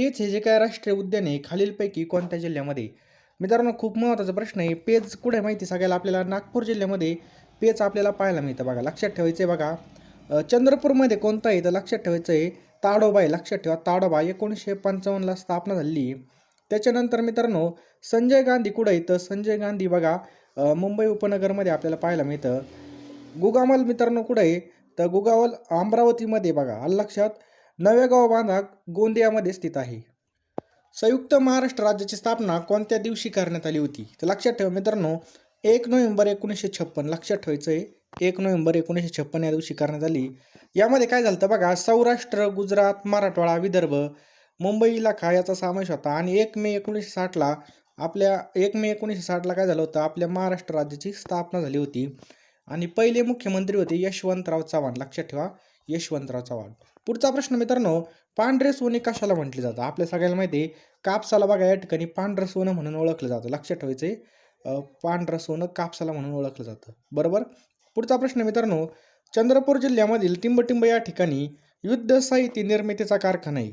पेच हे जे काय राष्ट्रीय उद्यान आहे खालीलपैकी कोणत्या जिल्ह्यामध्ये? मित्रांनो खूप महत्त्वाचा प्रश्न आहे. पेज कुठे आहे माहिती सगळ्याला आपल्याला? नागपूर जिल्ह्यामध्ये पेज आपल्याला पाहायला मिळतं बघा. लक्षात ठेवायचं आहे बघा चंद्रपूरमध्ये कोणता आहे? तर लक्षात ठेवायचं आहे ताडोबा आहे. लक्षात ठेवा ताडोबा एकोणीसशे पंचावन्नला स्थापना झालेली त्याच्यानंतर मित्रांनो संजय गांधी कुठं आहे? तर संजय गांधी बघा मुंबई उपनगरमध्ये आपल्याला पाहायला मिळतं. गुगामल मित्रांनो कुठं आहे? तर गुगावल अमरावतीमध्ये बघा. लक्षात? नवेगाव बांधा गोंदियामध्ये स्थित आहे. संयुक्त महाराष्ट्र राज्याची स्थापना कोणत्या दिवशी करण्यात आली होती? तर लक्षात ठेवा मित्रांनो एक नोव्हेंबर एकोणीसशे छप्पन लक्षात ठेवायचं आहे एक नोव्हेंबर एकोणीसशे छप्पन या दिवशी करण्यात आली. यामध्ये काय झालं होतं बघा सौराष्ट्र गुजरात मराठवाडा विदर्भ मुंबई इलाखा याचा समावेश होता. आणि एक मे एकोणीसशे साठला आपल्या एक मे एकोणीसशे साठला काय झालं होतं? आपल्या महाराष्ट्र राज्याची स्थापना झाली होती. आणि पहिले मुख्यमंत्री होते यशवंतराव चव्हाण. लक्षात ठेवा यशवंतराव चव्हाण. पुढचा प्रश्न मित्रांनो पांढरे सोने कशाला म्हटले जातं आपल्या सगळ्याला माहिती आहे कापसाला बघा या ठिकाणी पांढरं सोनं म्हणून ओळखलं जातं. लक्षात ठेवायचं आहे पांढरं सोनं कापसाला म्हणून ओळखलं जातं. बरोबर? पुढचा प्रश्न मित्रांनो चंद्रपूर जिल्ह्यामधील टिंबटिंब या ठिकाणी युद्ध साहित्य निर्मितीचा कारखाना आहे.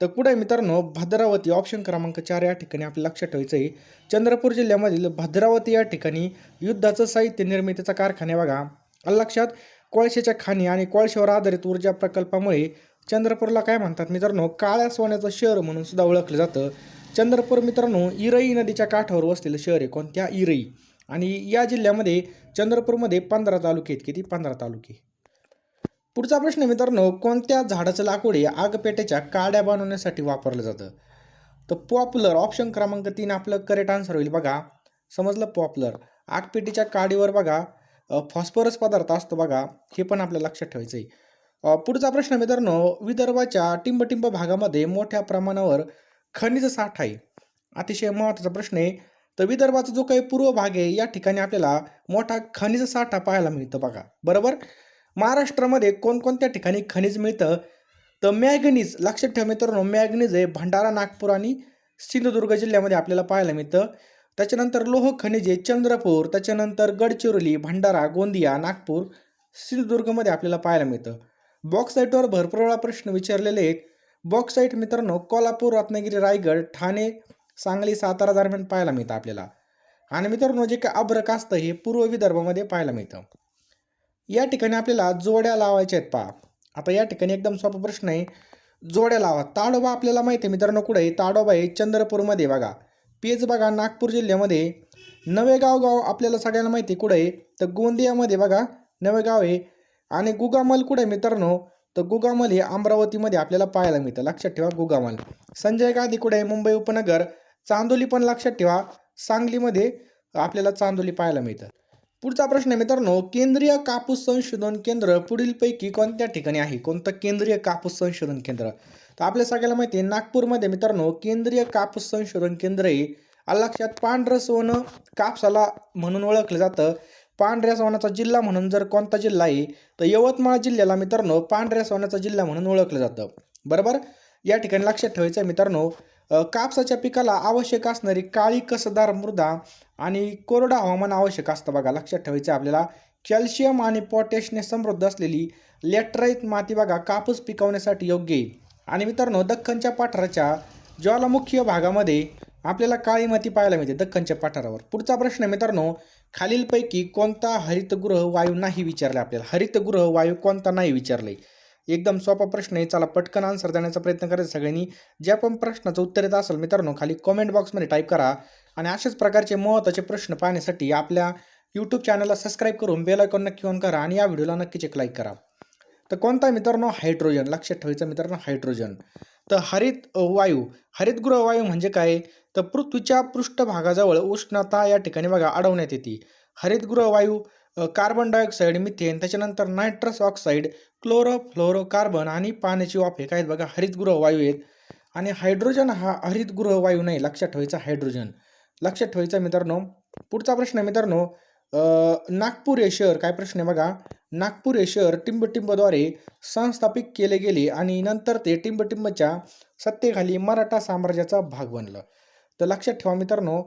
तर कुठे मित्रांनो भद्रावती ऑप्शन क्रमांक चार या ठिकाणी आपल्याला लक्षात ठेवायचं आहे. चंद्रपूर जिल्ह्यामधील भद्रावती या ठिकाणी युद्धाचं साहित्य निर्मितीचा कारखाना बघा. लक्षात? कोळशाच्या खाणी आणि कोळशावर आधारित ऊर्जा प्रकल्पामुळे चंद्रपूरला काय म्हणतात मित्रांनो? काळ्या सोन्याचं शहर म्हणून सुद्धा ओळखलं जातं. चंद्रपूर मित्रांनो इरई नदीच्या काठावर वसलेलं शहर आहे. कोणत्या? इरई. आणि या जिल्ह्यामध्ये चंद्रपूरमध्ये पंधरा तालुके आहेत. किती? पंधरा तालुके. पुढचा प्रश्न मित्रांनो कोणत्या झाडाचं लाकूड हे आगपेट्याच्या काड्या बनवण्यासाठी वापरलं जातं? तर पॉप्युलर ऑप्शन क्रमांक तीन आपलं करेक्ट आन्सर होईल बघा. समजलं पॉप्युलर. आगपेटीच्या काडीवर बघा. फॉस्फरस पदार्थ असतो बघा हे पण आपल्याला लक्षात ठेवायचं आहे पुढचा प्रश्न मित्रांनो विदर्भाच्या टिंबटिंब भागामध्ये मोठ्या प्रमाणावर खनिज साठा आहे. अतिशय महत्त्वाचा प्रश्न आहे. तर विदर्भाचा जो काही पूर्व भाग आहे या ठिकाणी आपल्याला मोठा खनिज साठा पाहायला मिळतं बघा. बरोबर? महाराष्ट्रामध्ये कोणकोणत्या ठिकाणी खनिज मिळतं? तर मॅगनीज लक्षात ठेवा मित्रांनो मॅगनीज आहे भंडारा नागपूर आणि सिंधुदुर्ग जिल्ह्यामध्ये आपल्याला पाहायला मिळतं. त्याच्यानंतर लोह खनिजे चंद्रपूर त्याच्यानंतर गडचिरोली भंडारा गोंदिया नागपूर सिंधुदुर्गमध्ये आपल्याला पाहायला मिळतं. बॉक्साईटवर भरपूर वेळा प्रश्न विचारलेले आहेत. बॉक्साईट मित्रांनो कोल्हापूर रत्नागिरी रायगड ठाणे सांगली सातारा दरम्यान पाहायला मिळतं आपल्याला. आणि मित्रांनो जे काय अभ्रक असतं हे पूर्व विदर्भामध्ये पाहायला मिळतं. या ठिकाणी आपल्याला जोड्या लावायच्या आहेत पहा. आता या ठिकाणी एकदम सोपा प्रश्न आहे. जोड्या लावा. ताडोबा आपल्याला माहिती आहे मित्रांनो कुठे ताडोबा आहे चंद्रपूरमध्ये बघा. पेज बघा नागपूर जिल्ह्यामध्ये नवेगाव गाव आपल्याला सगळ्यांना माहिती आहे आहे? तर गोंदियामध्ये बघा नवेगाव आहे. आणि गुगामल कुठे आहे मित्रांनो? तर गुगामल हे अमरावतीमध्ये आपल्याला पाहायला मिळतं. लक्षात ठेवा गुगामल. संजय गांधी कुठे आहे? मुंबई उपनगर. चांदोली पण लक्षात ठेवा. सांगलीमध्ये आपल्याला चांदोली पाहायला मिळतं. पुढचा प्रश्न आहे मित्रांनो केंद्रीय कापूस संशोधन केंद्र पुढीलपैकी कोणत्या ठिकाणी आहे? कोणतं केंद्रीय कापूस संशोधन केंद्र? तर आपल्या सगळ्याला माहिती आहे नागपूरमध्ये मित्रांनो केंद्रीय कापूस संशोधन केंद्र आहे लक्षात पांढरं सोनं कापसाला म्हणून ओळखलं जातं. पांढऱ्या सोन्याचा जिल्हा म्हणून जर कोणता जिल्हा आहे तर यवतमाळ जिल्ह्याला मित्रांनो पांढऱ्या सोन्याचा जिल्हा म्हणून ओळखलं जातं. बरोबर? या ठिकाणी लक्षात ठेवायचं आहे मित्रांनो कापसाच्या पिकाला आवश्यक असणारी काळी कसदार मृदा आणि कोरडं हवामान आवश्यक असतं बघा. लक्षात ठेवायचं आपल्याला. कॅल्शियम आणि पोटॅशने समृद्ध असलेली लॅटराईट माती बघा कापूस पिकवण्यासाठी योग्य आहे. आणि मित्रांनो दख्खनच्या पठाराच्या ज्वालामुखी भागामध्ये आपल्याला काळी माती पाहायला मिळते दख्खनच्या पठारावर. पुढचा प्रश्न आहे मित्रांनो खालीलपैकी कोणता हरितगृह वायू नाही विचारला आपल्याला? हरितगृह वायू कोणता नाही विचारले? एकदम सोपा प्रश्न आहे. चला पटकन आन्सर देण्याचा प्रयत्न करायचा सगळ्यांनी. ज्या पण प्रश्नाचं उत्तर येत असेल मित्रांनो खाली कमेंट बॉक्समध्ये टाईप करा. आणि अशाच प्रकारचे महत्त्वाचे प्रश्न पाहण्यासाठी आपल्या यूट्यूब चॅनलला सबस्क्राईब करून बेल आयकॉन नक्की ऑन करा आणि या व्हिडिओला नक्कीच एक लाईक करा. तर कोणता मित्रांनो? हायड्रोजन लक्षात ठेवायचं मित्रांनो हायड्रोजन तर हरित वायू. हरितगृह वायू म्हणजे काय? तर पृथ्वीच्या पृष्ठभागाजवळ उष्णता या ठिकाणी बघा अडवण्यात येते हरितगृह वायू कार्बन डायऑक्साईड मिथेन त्याच्यानंतर nitrous oxide chlorofluorocarbon आणि पाण्याची वाफ हे काय आहेत बघा? हरितगृह वायू आहेत. आणि हायड्रोजन हा हरितगृह वायू नाही लक्षात ठेवायचा हायड्रोजन लक्षात ठेवायचा मित्रांनो. पुढचा प्रश्न आहे मित्रांनो नागपूर हे शहर काय प्रश्न आहे बघा. नागपूर हे शहर टिंबटिंबद्वारे संस्थापित केले गेले आणि नंतर ते टिंबटिंबच्या सत्तेखाली मराठा साम्राज्याचा भाग बनलं. तर लक्षात ठेवा मित्रांनो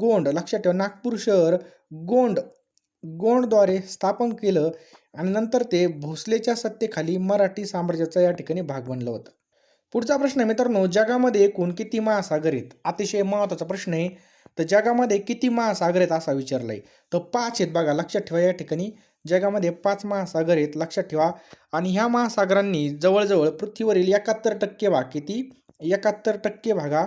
गोंड लक्षात ठेवा नागपूर शहर गोंड गोंडद्वारे स्थापन केलं आणि नंतर ते भोसलेच्या सत्तेखाली मराठी साम्राज्याचा या ठिकाणी भाग बनलं होतं. पुढचा प्रश्न आहे मित्रांनो जगामध्ये एकूण किती महासागर आहेत? अतिशय महत्त्वाचा प्रश्न आहे. तर जगामध्ये किती महासागर आहेत असा विचारलाय. तर पाच आहेत बघा लक्षात ठेवा या ठिकाणी. जगामध्ये पाच महासागर आहेत लक्षात ठेवा. आणि ह्या महासागरांनी जवळजवळ पृथ्वीवरील एकाहत्तर टक्के भाग किती? एकाहत्तर टक्के भागा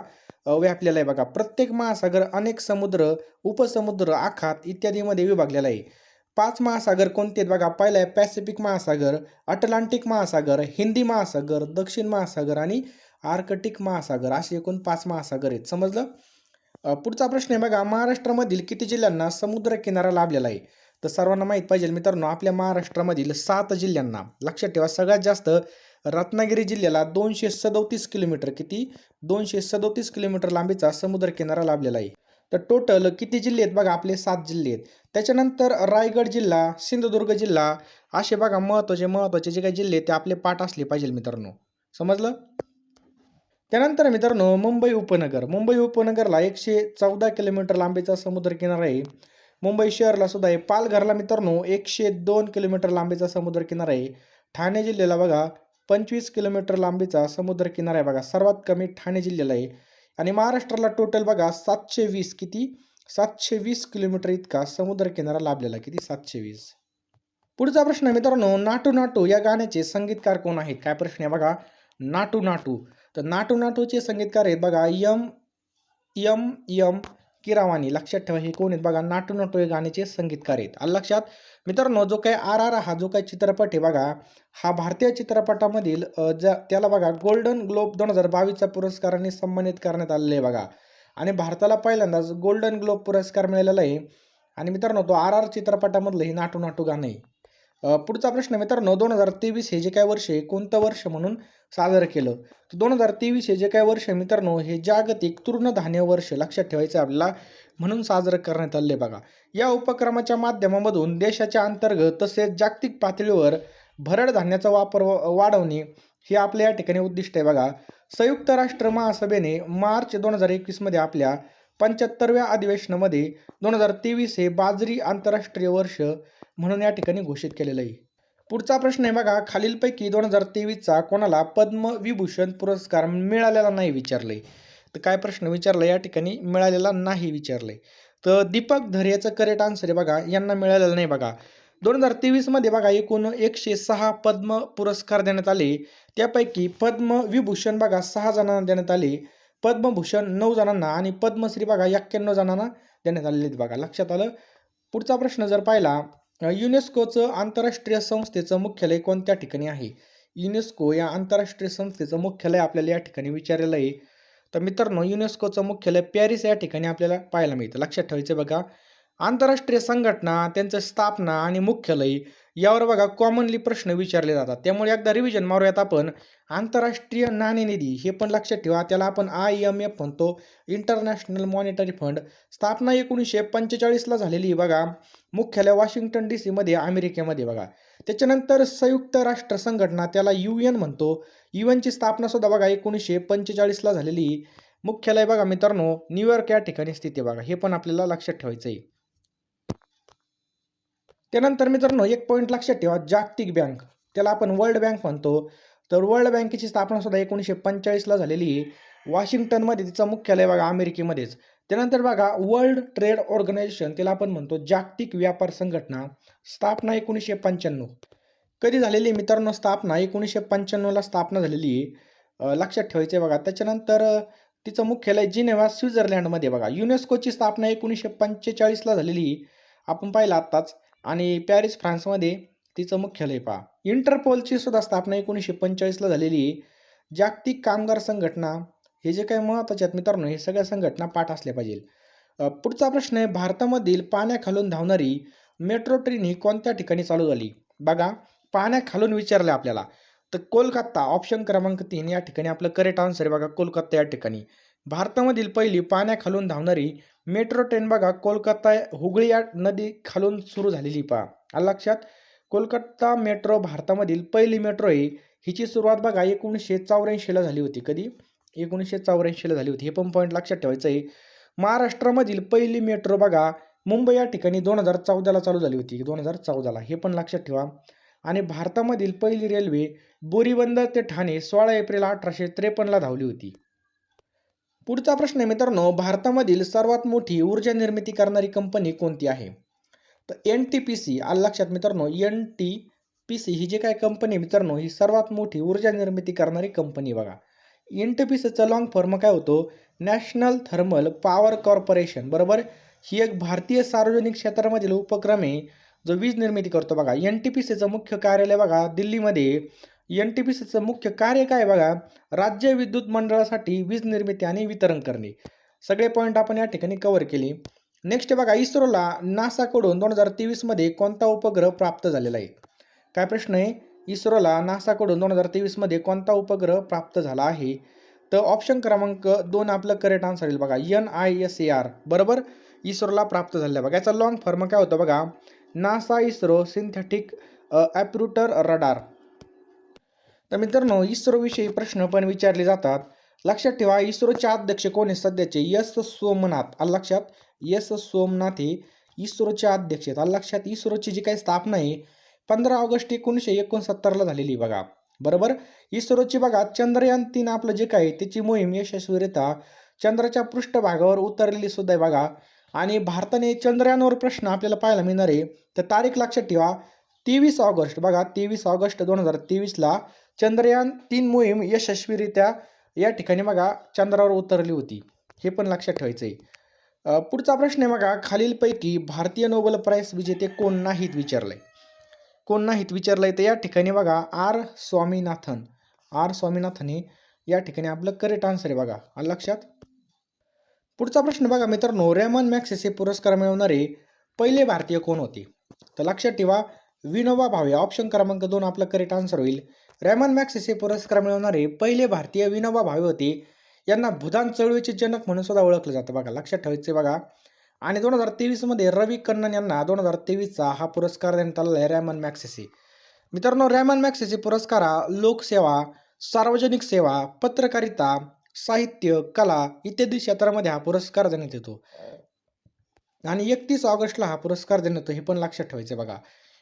व्यापलेला आहे बघा. प्रत्येक महासागर अनेक समुद्र उपसमुद्र आखात इत्यादीमध्ये विभागलेला आहे. पाच महासागर कोणते आहेत बघा? पहिला आहे पॅसिफिक महासागर अटलांटिक महासागर हिंदी महासागर दक्षिण महासागर आणि आर्कटिक महासागर असे एकूण पाच महासागर आहेत. समजलं? पुढचा प्रश्न आहे बघा महाराष्ट्रामधील किती जिल्ह्यांना समुद्र किनारा लाभलेला आहे? तर सर्वांना माहीत पाहिजे मित्रांनो आपल्या महाराष्ट्रामधील सात जिल्ह्यांना लक्षात ठेवा सगळ्यात जास्त रत्नागिरी जिल्ह्याला दोनशे सदोतीस किलोमीटर किती? दोनशे सदोतीस किलोमीटर लांबीचा समुद्र किनारा लाभलेला आहे. तर टोटल किती जिल्हे आहेत? बघा आपले सात जिल्हे आहेत. त्याच्यानंतर रायगड जिल्हा सिंधुदुर्ग जिल्हा असे बघा महत्त्वाचे महत्त्वाचे जे काही जिल्हे आहेत ते आपले पाठ असले पाहिजे मित्रांनो. समजलं? त्यानंतर मित्रांनो मुंबई उपनगर. मुंबई उपनगरला एकशे चौदा किलोमीटर लांबीचा समुद्र किनारा आहे. मुंबई शहरला सुद्धा आहे. पालघरला मित्रांनो एकशे दोन किलोमीटर लांबीचा समुद्र किनारा आहे. ठाणे जिल्ह्याला बघा पंचवीस किलोमीटर लांबीचा समुद्र किनारा आहे. बघा सर्वात कमी ठाणे जिल्ह्याला आहे. आणि महाराष्ट्राला टोटल बघा सातशे वीस किती? सातशे वीस किलोमीटर इतका समुद्र किनारा लाभलेला किती? सातशे वीस. पुढचा प्रश्न आहे मित्रांनो नाटू नाटू या गाण्याचे संगीतकार कोण आहेत? काय प्रश्न आहे बघा? नाटू नाटू. तर नाटू नाटूचे संगीतकार आहेत बघा यम यम यम किरावानी. लक्षात ठेवा हे कोण आहेत बघा? नाटू नाटू या गाण्याचे संगीतकार आहेत. लक्षात? मित्रांनो जो काही आर आर हा जो काही चित्रपट आहे बघा हा भारतीय चित्रपटामधील ज्या त्याला बघा गोल्डन ग्लोब दोन हजार बावीसच्या पुरस्काराने सन्मानित करण्यात आलेलं आहे बघा. आणि भारताला पहिल्यांदाच गोल्डन ग्लोब पुरस्कार मिळालेला आहे. आणि मित्रांनो तो आर आर चित्रपटामधलं हे नाटू नाटू गाणं आहे. पुढचा प्रश्न मित्रांनो दोन हजार तेवीस हे जे काय वर्ष आहे कोणतं वर्ष म्हणून साजरं केलं? तर दोन हजार तेवीस हे जे काय वर्ष आहे मित्रांनो हे जागतिक तृणधान्य वर्ष लक्षात ठेवायचं आपल्याला म्हणून साजरं करण्यात आले बघा. या उपक्रमाच्या माध्यमामधून देशाच्या अंतर्गत तसेच जागतिक पातळीवर भरड धान्याचा वापर व- वाढवणे हे आपल्या या ठिकाणी उद्दिष्ट आहे बघा. संयुक्त राष्ट्र महासभेने मार्च दोन हजार एकवीसमध्ये आपल्या पंच्याहत्तरव्या अधिवेशनामध्ये दोन हजार तेवीस हे बाजरी आंतरराष्ट्रीय वर्ष म्हणून या ठिकाणी घोषित केलेलं आहे. पुढचा प्रश्न आहे बघा खालीलपैकी दोन हजार तेवीसचा कोणाला पद्मविभूषण पुरस्कार मिळालेला नाही विचारलंय तर काय प्रश्न विचारला? या ठिकाणी मिळालेला नाही विचारलंय तर दीपक धर करेक्ट आन्सर आहे बघा यांना मिळालेलं नाही बघा. दोन हजार तेवीसमध्ये बघा एकूण एकशे सहा पद्म पुरस्कार देण्यात आले. त्यापैकी पद्मविभूषण बघा सहा जणांना देण्यात आले. पद्मभूषण नऊ जणांना आणि पद्मश्री बघा एक्क्याण्णव जणांना देण्यात आलेले आहेत बघा. लक्षात आलं? पुढचा प्रश्न जर पाहिला युनेस्कोचं आंतरराष्ट्रीय संस्थेचं मुख्यालय कोणत्या ठिकाणी आहे? युनेस्को या आंतरराष्ट्रीय संस्थेचं मुख्यालय आपल्याला या ठिकाणी विचारलेलं आहे. तर मित्रांनो युनेस्कोचं मुख्यालय पॅरिस या ठिकाणी आपल्याला पाहायला मिळतं. लक्षात ठेवायचं बघा. आंतरराष्ट्रीय संघटना त्यांचं स्थापना आणि मुख्यालय यावर बघा कॉमनली प्रश्न विचारले जातात. त्यामुळे एकदा रिव्हिजन मारूयात आपण. आंतरराष्ट्रीय नाणेनिधी हे पण लक्षात ठेवा. त्याला आपण आय एम एफ म्हणतो. इंटरनॅशनल मॉनिटरी फंड स्थापना एकोणीसशे पंचेचाळीसला झालेली बघा. मुख्यालय वॉशिंग्टन डी सीमध्ये अमेरिकेमध्ये बघा. त्याच्यानंतर संयुक्त राष्ट्र संघटना त्याला यू एन म्हणतो. यू एनची स्थापनासुद्धा बघा एकोणीसशे पंचेचाळीसला झालेली. मुख्यालय बघा मित्रांनो न्यूयॉर्क या ठिकाणी स्थिती बघा. हे पण आपल्याला लक्षात ठेवायचं आहे त्यानंतर मित्रांनो एक पॉईंट लक्षात ठेवा जागतिक बँक त्याला आपण वर्ल्ड बँक म्हणतो. तर वर्ल्ड बँकेची स्थापना सुद्धा एकोणीसशे पंचेचाळीसला झालेली आहे. वॉशिंग्टनमध्ये तिचं मुख्यालय बघा अमेरिकेमध्येच. त्यानंतर बघा वर्ल्ड ट्रेड ऑर्गनायझेशन त्याला आपण म्हणतो जागतिक व्यापार संघटना. स्थापना एकोणीसशे पंच्याण्णव. कधी झालेली आहे मित्रांनो स्थापना? एकोणीसशे पंच्याण्णवला स्थापना झालेली आहे. लक्षात ठेवायचं आहे बघा. त्याच्यानंतर तिचं मुख्यालय जिनेवा स्वित्झर्लंडमध्ये बघा. युनेस्कोची स्थापना एकोणीसशे पंचेचाळीसला झालेली आहे. आपण पाहिलं आत्ताच. आणि पॅरिस फ्रान्समध्ये तिचं मुख्यालय पहा. इंटरपोलची सुद्धा स्थापना एकोणीसशे पंचेचाळीसला झालेली आहे. जागतिक कामगार संघटना हे जे काही महत्त्वाचे आहेत मित्रांनो हे सगळ्या संघटना पाठ असल्या पाहिजे. पुढचा प्रश्न आहे भारतामधील पाण्याखालून धावणारी मेट्रो ट्रेन ही कोणत्या ठिकाणी चालू झाली? बघा पाण्याखालून विचारलं आपल्याला. तर कोलकाता ऑप्शन क्रमांक तीन या ठिकाणी आपलं करेक्ट आन्सर आहे बघा कोलकाता या ठिकाणी. भारतामधील पहिली पाण्याखालून धावणारी मेट्रो ट्रेन बघा कोलकाता हुगळी या नदी खालून सुरू झालेली पहा. लक्षात? कोलकाता मेट्रो भारतामधील पहिली मेट्रो आहे. हिची सुरुवात बघा एकोणीसशे चौऱ्याऐंशीला झाली होती. कधी? एकोणीसशे चौऱ्याऐंशीला झाली होती. हे पण पॉईंट लक्षात ठेवायचं आहे महाराष्ट्रामधील पहिली मेट्रो बघा मुंबई या ठिकाणी दोन हजार चौदाला चालू झाली होती. दोन हजार चौदाला हे पण लक्षात ठेवा. आणि भारतामधील पहिली रेल्वे बोरीबंदर ते ठाणे सोळा एप्रिल अठराशे त्रेपन्नला धावली होती. पुढचा प्रश्न आहे मित्रांनो भारतामधील सर्वात मोठी ऊर्जा निर्मिती करणारी कंपनी कोणती आहे? तर एन टी पी सी आलं लक्षात मित्रांनो एन टी पी सी ही जी काय कंपनी आहे मित्रांनो ही सर्वात मोठी ऊर्जा निर्मिती करणारी कंपनी बघा. एन टी पी सीचं लॉंग फॉर्म काय होतो? नॅशनल थर्मल पॉवर कॉर्पोरेशन बरोबर? ही एक भारतीय सार्वजनिक क्षेत्रामधील उपक्रम आहे जो वीज निर्मिती करतो बघा. एन टी पी सीचं मुख्य कार्यालय बघा दिल्लीमध्ये. एन टी पी सीचं मुख्य कार्य काय बघा? राज्य विद्युत मंडळासाठी वीज निर्मिती आणि वितरण करणे. सगळे पॉईंट आपण या ठिकाणी कव्हर केले. नेक्स्ट बघा इस्रोला नासाकडून दोन हजार तेवीसमध्ये कोणता उपग्रह प्राप्त झालेला आहे? काय प्रश्न आहे? इस्रोला नासाकडून दोन हजार तेवीसमध्ये कोणता उपग्रह प्राप्त झाला आहे? तर ऑप्शन क्रमांक दोन आपलं करेक्ट आन्सर येईल बघा. N I S A R बरोबर? इस्रोला प्राप्त झालेला बघा. याचा लॉंग फॉर्म काय होतं बघा? NASA ISRO synthetic aperture radar तर मित्रांनो इस्रोविषयी प्रश्न पण विचारले जातात. लक्षात ठेवा इस्रोचे अध्यक्ष कोण आहे सध्याचे यस सोमनाथ. आलं लक्षात? यस सोमनाथ हे इस्रोचे अध्यक्ष आहेत. आलं लक्षात? इस्रोची जी काही स्थापना आहे पंधरा ऑगस्ट एकोणीसशे एकोणसत्तरला झालेली बघा. बरोबर? इस्रोची बघा चंद्रयान तीन आपलं जे काय आहे, त्याची मोहीम यशस्वीरित्या चंद्राच्या पृष्ठभागावर उतरलेली सुद्धा आहे बघा. आणि भारताने चंद्रयानवर प्रश्न आपल्याला पाहायला मिळणार आहे. तर तारीख लक्षात ठेवा तेवीस ऑगस्ट. बघा तेवीस ऑगस्ट दोन हजार तेवीसला चंद्रयान तीन मोहीम यशस्वीरित्या या ठिकाणी बघा चंद्रावर उतरली होती. हे पण लक्षात ठेवायचं आहे पुढचा प्रश्न आहे बघा खालीलपैकी भारतीय नोबेल प्राईज विजेते कोण नाहीत विचारलंय? कोण नाहीत विचारलंय? तर या ठिकाणी बघा आर स्वामीनाथन. आर स्वामीनाथन हे या ठिकाणी आपलं करेक्ट आन्सर आहे बघा. आलं लक्षात? पुढचा प्रश्न बघा मित्रांनो रेमन मॅक्सेस हे पुरस्कार मिळवणारे पहिले भारतीय कोण होते? तर लक्षात ठेवा विनोबा भावे ऑप्शन क्रमांक दोन आपलं करेक्ट आन्सर होईल. रॅमन मॅक्सेसे पुरस्कार मिळवणारे पहिले भारतीय विनोबा भावे होते यांना भूदान चळवळीचे जनक म्हणून सुद्धा ओळखलं जातं बघा लक्षात ठेवायचे बघा. आणि दोन हजार तेवीसमध्ये रवी कन्नन यांना दोन हजार तेवीसचा हा पुरस्कार देण्यात आलेला आहे रॅमन मॅक्सेसे मित्रांनो रॅमन मॅक्सेसे पुरस्कार हा लोकसेवा सार्वजनिक सेवा पत्रकारिता साहित्य कला इत्यादी क्षेत्रामध्ये हा पुरस्कार देण्यात येतो. आणि एकतीस ऑगस्टला हा पुरस्कार देण्यात येतो हे पण लक्षात ठेवायचे बघा.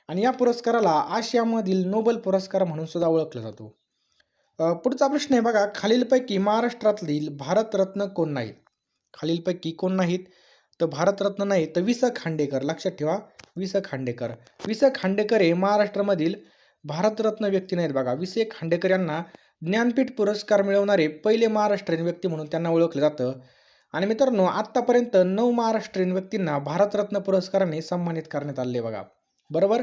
आणि या पुरस्काराला आशियामधील नोबेल पुरस्कार म्हणून सुद्धा ओळखला जातो. पुढचा प्रश्न आहे बघा खालीलपैकी महाराष्ट्रातील भारतरत्न कोण नाहीत? खालीलपैकी कोण नाहीत? तर भारतरत्न नाही तर वि स खांडेकर. लक्षात ठेवा वि स खांडेकर. वि स खांडेकर हे महाराष्ट्रामधील भारतरत्न व्यक्ती नाहीत बघा. वि स खांडेकर यांना ज्ञानपीठ पुरस्कार मिळवणारे पहिले महाराष्ट्रीयन व्यक्ती म्हणून त्यांना ओळखलं जातं. आणि मित्रांनो आत्तापर्यंत नऊ महाराष्ट्रीयन व्यक्तींना भारतरत्न पुरस्काराने सन्मानित करण्यात आले बघा. बरोबर?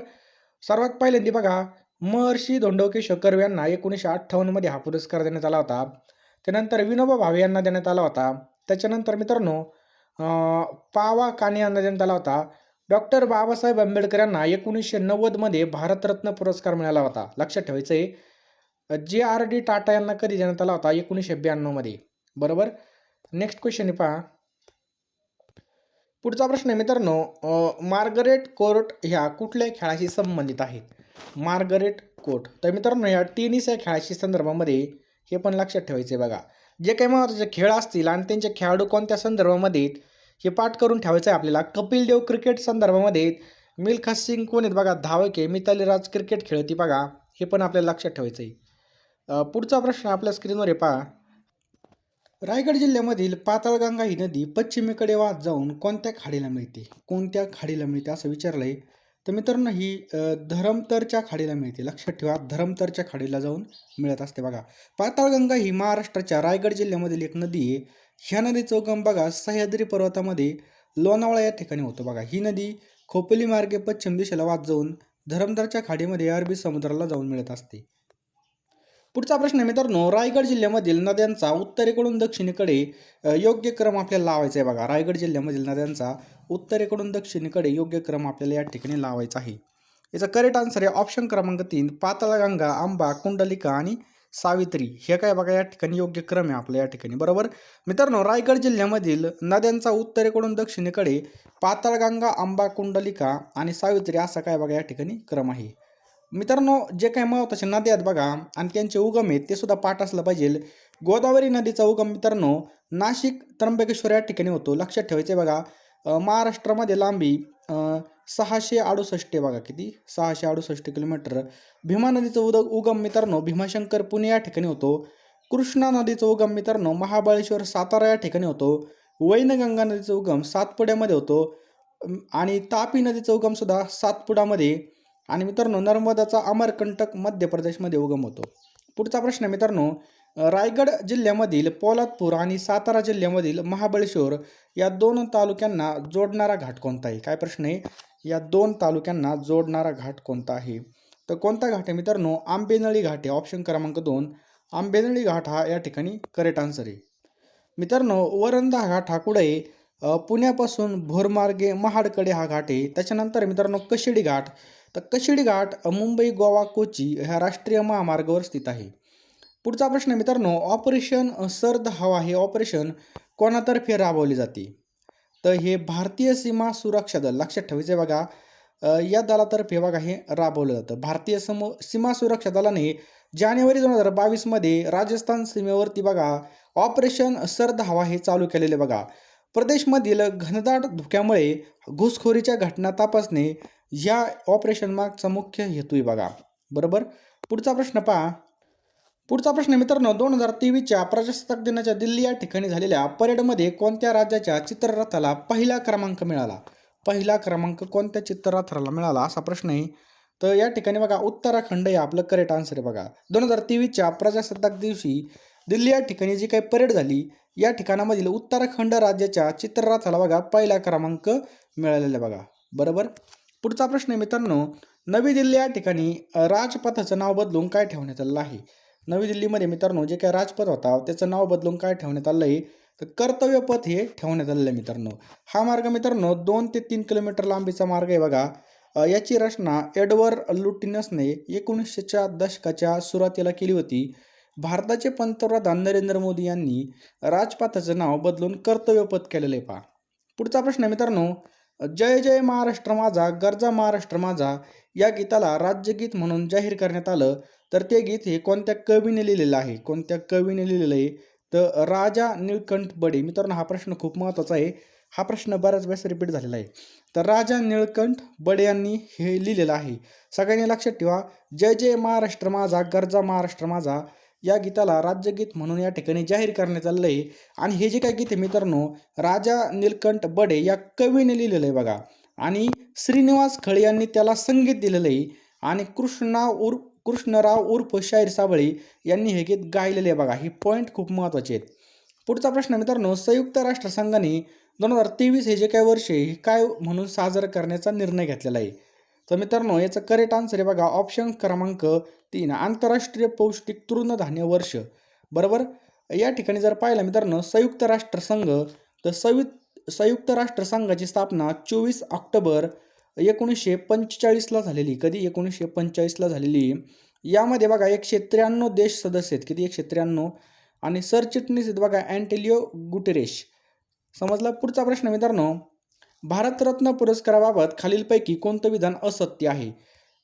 सर्वात पहिल्यांदी बघा महर्षी धोंडवके कर्वे यांना एकोणीसशे अठ्ठावन्नमध्ये हा पुरस्कार देण्यात आला होता. त्यानंतर विनोबा भावे यांना देण्यात आला होता. त्याच्यानंतर मित्रांनो पावा काने यांना देण्यात आला होता. डॉक्टर बाबासाहेब आंबेडकर यांना एकोणीसशे नव्वदमध्ये भारतरत्न पुरस्कार मिळाला होता. लक्षात ठेवायचं आहे जे आर डी टाटा यांना कधी देण्यात आला होता? एकोणीसशे ब्याण्णवमध्ये बरोबर? नेक्स्ट क्वेश्चन पहा. पुढचा प्रश्न आहे मित्रांनो मार्गरेट कोर्ट ह्या कुठल्या खेळाशी संबंधित आहेत? Margaret Court. तर मित्रांनो या टेनिस या खेळाशी संदर्भामध्ये हे पण लक्षात ठेवायचे बघा. जे काही महत्त्वाचे खेळ असतील आणि त्यांचे खेळाडू कोणत्या संदर्भामध्ये हे पाठ करून ठेवायचं आहे आपल्याला. कपिल देव क्रिकेट संदर्भामध्ये मिल्खा सिंग कोण आहेत बघा? धावक आहे मिताली राज क्रिकेट खेळती बघा. हे पण आपल्याला लक्षात ठेवायचं आहे पुढचा प्रश्न आपल्या स्क्रीनवर आहे पहा. रायगड जिल्ह्यामधील पाताळगंगा ही नदी पश्चिमेकडे वाहत जाऊन कोणत्या खाडीला मिळते? कोणत्या खाडीला मिळते असं विचारलं आहे तर मित्रांनो ही धरमतरच्या खाडीला मिळते. लक्षात ठेवा धरमतरच्या खाडीला जाऊन मिळत असते बघा. पाताळगंगा ही महाराष्ट्राच्या रायगड जिल्ह्यामधील एक नदी आहे. ह्या नदीचा उगम बघा सह्याद्री पर्वतामध्ये लोणावळा या ठिकाणी होतो बघा. ही नदी खोपोली मार्गे पश्चिम दिशेला वाहत जाऊन धरमतरच्या खाडीमध्ये अरबी समुद्राला जाऊन मिळत असते. पुढचा प्रश्न आहे मित्रांनो रायगड जिल्ह्यामधील नद्यांचा उत्तरेकडून दक्षिणेकडे योग्य क्रम आपल्याला लावायचा आहे बघा. रायगड जिल्ह्यामधील नद्यांचा उत्तरेकडून दक्षिणेकडे योग्य क्रम आपल्याला या ठिकाणी लावायचा आहे. याचा करेक्ट आन्सर आहे ऑप्शन क्रमांक तीन पातळगंगा आंबा कुंडलिका आणि सावित्री. हे काय बघा या ठिकाणी योग्य क्रम आहे आपल्या या ठिकाणी. बरोबर? मित्रांनो रायगड जिल्ह्यामधील नद्यांचा उत्तरेकडून दक्षिणेकडे पातळगंगा आंबा कुंडलिका आणि सावित्री असा काय बघा या ठिकाणी क्रम आहे. मित्रांनो जे काही महत्त्वाचे नद्या आहेत बघा आणि त्यांचे उगम आहेत ते सुद्धा पाठ असलं पाहिजे. गोदावरी नदीचा उगम मित्रांनो नाशिक त्र्यंबकेश्वर या ठिकाणी होतो. लक्षात ठेवायचे बघा महाराष्ट्रामध्ये लांबी सहाशे अडुसष्ट आहे बघा किती? सहाशे अडुसष्ट किलोमीटर. भीमा नदीचं उद उगम मित्रांनो भीमाशंकर पुणे या ठिकाणी होतो. कृष्णा नदीचा उगम मित्रांनो महाबळेश्वर सातारा या ठिकाणी होतो. वैनगंगा नदीचा उगम सातपुड्यामध्ये होतो. आणि तापी नदीचा उगम सुद्धा सातपुडामध्ये. आणि मित्रांनो नर्मदाचा अमरकंटक मध्य प्रदेशमध्ये उगम होतो. पुढचा प्रश्न मित्रांनो रायगड जिल्ह्यामधील पोलादपूर आणि सातारा जिल्ह्यामधील महाबळेश्वर या दोन तालुक्यांना जोडणारा घाट कोणता आहे? काय प्रश्न आहे? या दोन तालुक्यांना जोडणारा घाट कोणता आहे? तर कोणता घाट आहे मित्रांनो? आंबेनळी घाट आहे. ऑप्शन क्रमांक दोन. आंबेनळी घाट हा या ठिकाणी करेक्ट आन्सर आहे. मित्रांनो वरंदा घाट हा कुठे पुण्यापासून भोरमार्गे महाडकडे हा घाट आहे. त्याच्यानंतर मित्रांनो कशिडी घाट. तर कशिडी घाट मुंबई गोवा कोची ह्या राष्ट्रीय महामार्गावर स्थित आहे. पुढचा प्रश्न मित्रांनो ऑपरेशन सर्द हवा हे ऑपरेशन कोणातर्फे राबवले जाते? तर हे भारतीय सीमा सुरक्षा दल लक्षात ठेवायचे बघा या दलातर्फे बघा हे राबवलं जातं. भारतीय समो सीमा सुरक्षा दलाने जानेवारी दोन हजार बावीसमध्ये राजस्थान सीमेवरती बघा ऑपरेशन सर्द हवा हे चालू केलेले बघा. प्रदेशमधील घनदाट धुक्यामुळे घुसखोरीच्या घटना तपासणे या ऑपरेशन मागचा मुख्य हेतू आहे बघा. बरोबर? पुढचा प्रश्न पहा. पुढचा प्रश्न मित्रांनो दोन हजार तेवीसच्या प्रजासत्ताक दिनाच्या दिल्ली या ठिकाणी झालेल्या परेडमध्ये कोणत्या राज्याच्या चित्ररथाला पहिला क्रमांक मिळाला? पहिला क्रमांक कोणत्या चित्ररथाला मिळाला? असा प्रश्न आहे. तर या ठिकाणी बघा उत्तराखंड हे आपलं करेक्ट आन्सर आहे बघा. दोन हजार तेवीसच्या प्रजासत्ताक दिवशी दिल्ली या ठिकाणी जी काही परेड झाली या ठिकाणामधील उत्तराखंड राज्याच्या चित्ररथाला बघा पहिला क्रमांक मिळालेला बघा. बरोबर? पुढचा प्रश्न आहे मित्रांनो नवी दिल्ली या ठिकाणी राजपथाचं नाव बदलून काय ठेवण्यात आलेलं आहे? नवी दिल्लीमध्ये मित्रांनो जे काय राजपथ होता त्याचं नाव बदलून काय ठेवण्यात आलं आहे? तर कर्तव्यपथ हे ठेवण्यात आलेलं आहे मित्रांनो. हा मार्ग मित्रांनो दोन ते तीन किलोमीटर लांबीचा मार्ग आहे बघा. याची रचना एडवर्ड लुटिनसने एकोणीसशेच्या दशकाच्या सुरुवातीला केली होती. भारताचे पंतप्रधान नरेंद्र मोदी यांनी राजपथाचं नाव बदलून कर्तव्यपथ केलेलं आहे पहा. पुढचा प्रश्न आहे मित्रांनो जय जय महाराष्ट्र माझा गरजा महाराष्ट्र माझा या गीताला राज्यगीत म्हणून जाहीर करण्यात आलं. तर ते गीत हे कोणत्या कवीने लिहिलेलं आहे? कोणत्या कवीने लिहिलेलं आहे? तर राजा निळकंठ बडे. मित्रांनो हा प्रश्न खूप महत्त्वाचा आहे. हा प्रश्न बऱ्याच वेळेस रिपीट झालेला आहे. तर राजा निळकंठ बडे यांनी हे लिहिलेलं आहे. सगळ्यांनी लक्षात ठेवा. जय जय महाराष्ट्र माझा गरजा महाराष्ट्र माझा या गीताला राज्यगीत म्हणून या ठिकाणी जाहीर करण्यात आलेलं आहे. आणि हे जे काय गीत आहे मित्रांनो राजा निलकंठ बडे या कवीने लिहिलेलं आहे बघा. आणि श्रीनिवास खळे यांनी त्याला संगीत दिलेलं आहे. आणि कृष्णा उर्फ कृष्णराव उर्फ शाहीर साबळे यांनी हे गीत गायलेले आहे बघा. हे पॉईंट खूप महत्त्वाचे आहेत. पुढचा प्रश्न मित्रांनो संयुक्त राष्ट्रसंघाने दोन हजार तेवीस हे जे काय वर्ष हे काय म्हणून साजरं करण्याचा निर्णय घेतलेला आहे? तर मित्रांनो याचं करेक्ट आन्सर आहे बघा. ऑप्शन क्रमांक तीन आंतरराष्ट्रीय पौष्टिक तृणधान्य वर्ष. बरोबर? या ठिकाणी जर पाहिलं मित्रांनो संयुक्त राष्ट्रसंघ तर संयुक्त संयुक्त राष्ट्रसंघाची स्थापना चोवीस ऑक्टोबर एकोणीसशे पंचेचाळीसला झालेली. कधी? एकोणीसशे पंचेचाळीसला झालेली. यामध्ये बघा एकशे त्र्याण्णव देश सदस्य आहेत. किती? एकशे त्र्याण्णव. आणि सरचिटणीस आहेत बघा अँटेलिओ गुटेरेश. समजला पुढचा प्रश्न मित्रांनो? भारतरत्न पुरस्काराबाबत खालीलपैकी कोणतं विधान असत्य आहे?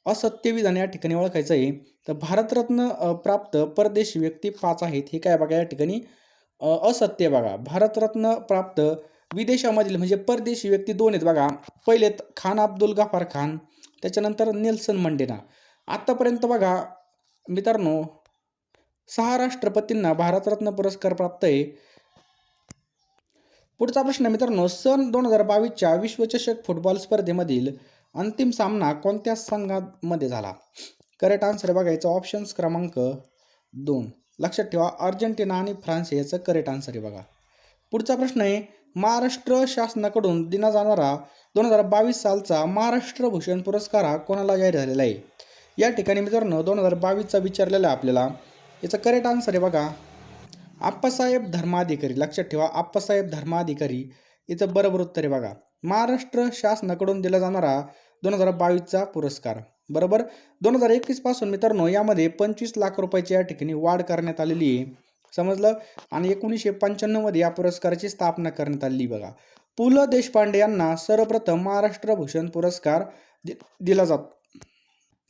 असत्य विधान या ठिकाणी ओळखायचं आहे. तर भारतरत्न प्राप्त परदेशी व्यक्ती पाच आहेत. हे काय बघा या ठिकाणी असत्य आहे बघा. भारतरत्न प्राप्त विदेशामधील म्हणजे परदेशी व्यक्ती दोन आहेत बघा. पहिलेत खान अब्दुल गफार खान त्याच्यानंतर नेल्सन मंडेना. आत्तापर्यंत बघा मित्रांनो सहा राष्ट्रपतींना भारतरत्न पुरस्कार प्राप्त आहे. पुढचा प्रश्न मित्रांनो सन दोन हजार बावीसच्या विश्वचषक फुटबॉल स्पर्धेमधील अंतिम सामना कोणत्या संघामध्ये झाला? करेक्ट आन्सर बघायचं ऑप्शन्स क्रमांक दोन. लक्षात ठेवा अर्जेंटिना आणि फ्रान्स याचं करेक्ट आन्सर आहे बघा. पुढचा प्रश्न आहे महाराष्ट्र शासनाकडून दिला जाणारा दोन हजार बावीस सालचा महाराष्ट्र भूषण पुरस्कार हा कोणाला जाहीर झालेला आहे? या ठिकाणी मित्रांनो दोन हजार बावीसचा विचारलेला आहे आपल्याला. याचं करेक्ट आन्सर आहे बघा आप्पासाहेब धर्माधिकारी लक्षात ठेवा आप्पासाहेब धर्माधिकारी याचं बरोबर उत्तर आहे बघा. महाराष्ट्र शासनाकडून दिला जाणारा दोन हजार बावीसचा पुरस्कार बरोबर? दोन हजार एकवीसपासून मित्रांनो यामध्ये पंचवीस लाख रुपयाची या ठिकाणी वाढ करण्यात आलेली आहे. समजलं? आणि एकोणीसशे पंच्याण्णवमध्ये या पुरस्काराची स्थापना करण्यात आली बघा. पु ल देशपांडे यांना सर्वप्रथम महाराष्ट्र भूषण पुरस्कार दि दिला जात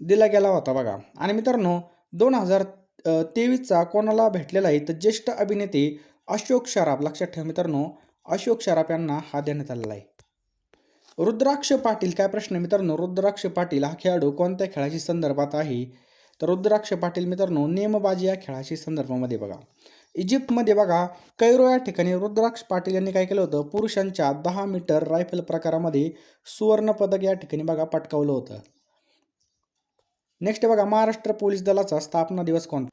दिला गेला होता बघा. आणि मित्रांनो दोन हजार तेवीसचा कोणाला भेटलेला आहे तर ज्येष्ठ अभिनेते अशोक शराफ. लक्षात ठेवा मित्रांनो अशोक शराफ यांना हा देण्यात आलेला आहे. रुद्राक्ष पाटील काय प्रश्न मित्रांनो? रुद्राक्ष पाटील हा खेळाडू कोणत्या खेळाशी संदर्भात आहे? तर रुद्राक्ष पाटील मित्रांनो नेमबाजी या खेळाशी संदर्भामध्ये बघा. इजिप्तमध्ये बघा कैरो या ठिकाणी रुद्राक्ष पाटील यांनी काय केलं होतं? पुरुषांच्या दहा मीटर रायफल प्रकारामध्ये सुवर्णपदक या ठिकाणी बघा पटकावलं होतं. नेक्स्ट बघा महाराष्ट्र पोलीस दलाचा स्थापना दिवस कोणता?